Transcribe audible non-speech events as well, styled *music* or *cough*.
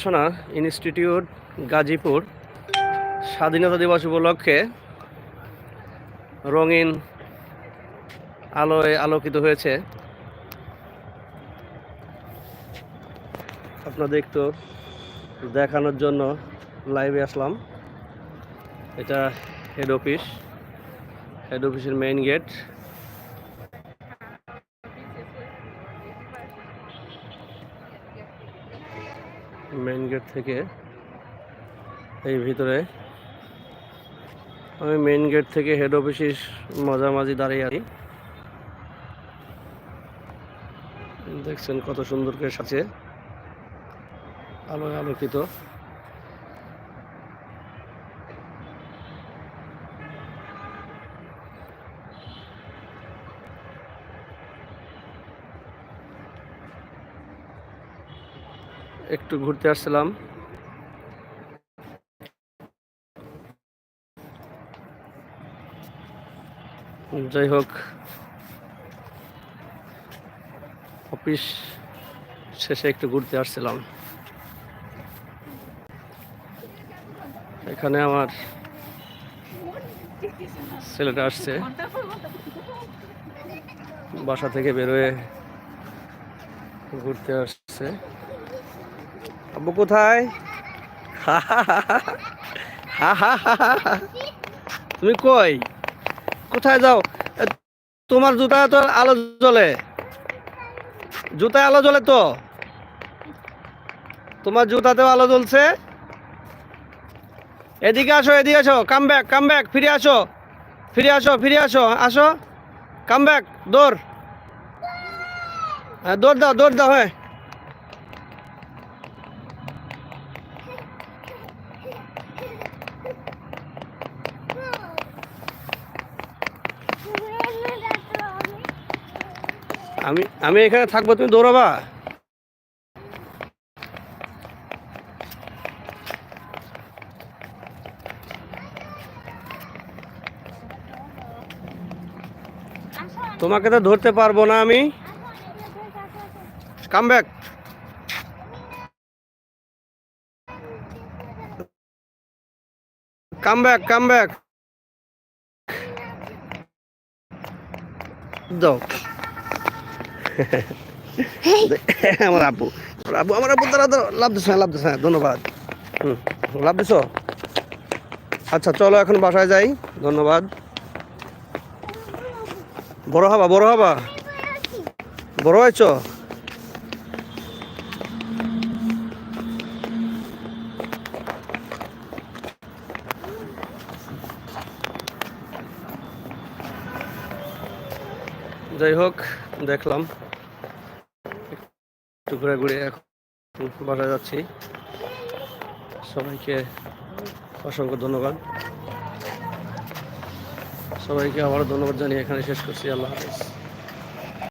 গবেষণা ইনস্টিটিউট গাজীপুর স্বাধীনতা দিবস উপলক্ষে রঙিন আলোয় আলোকিত হয়েছে। আপনাদের একটু দেখানোর জন্য লাইভে আসলাম। এটা হেড অফিস হেড অফিসের মেইন গেট মেইন গেট থেকে এই ভিতরে। আমি মেন গেট থেকে হেড অফিসের মাঝামাঝি দাঁড়িয়ে আছি। দেখছেন কত সুন্দর করে সাথে আলোয় আলোকিত। একটু ঘুরতে আসছিলাম। যাই হোক, অফিস শেষে একটু ঘুরতে আসছিলাম। এখানে আমার ছেলেটা আসছে। বাসা থেকে বেরোয় ঘুরতে আসছে। আব্বু কোথায়? তুমি কই? কোথায় যাও? তোমার জুতা তো আলো জ্বলে। জুতায় আলো জ্বলে তো? তোমার জুতাতেও আলো জ্বলছে? এদিকে আসো এদিকে আসো। কাম ব্যাক কাম ব্যাক ফিরে আসো। ফিরে আসো ফিরে আসো আসো। কাম ব্যাক দৌড়। হ্যাঁ দৌড় দাও দৌড় দাও হ্যাঁ। আমি আমি এখানে থাকব, তুমি দৌড়াবা? তোমাকে তো ধরতে পারব না আমি। Come back come back come back দাও। *laughs* আমার আপু আপু আমার আপু তারা লাভ দিস লাভ দিস ধন্যবাদ। হুম, লাভ দিস আচ্ছা চলো এখন বাসায় যাই, ধন্যবাদ। বড় হবা বড় হবা? বড় হয়েছ? যাই হোক, দেখলাম। একটু ঘুরে এখন বাসা যাচ্ছি। সবাইকে অসংখ্য ধন্যবাদ। সবাইকে আবারও ধন্যবাদ জানিয়ে এখানে শেষ করছি। আল্লাহ হাফিজ।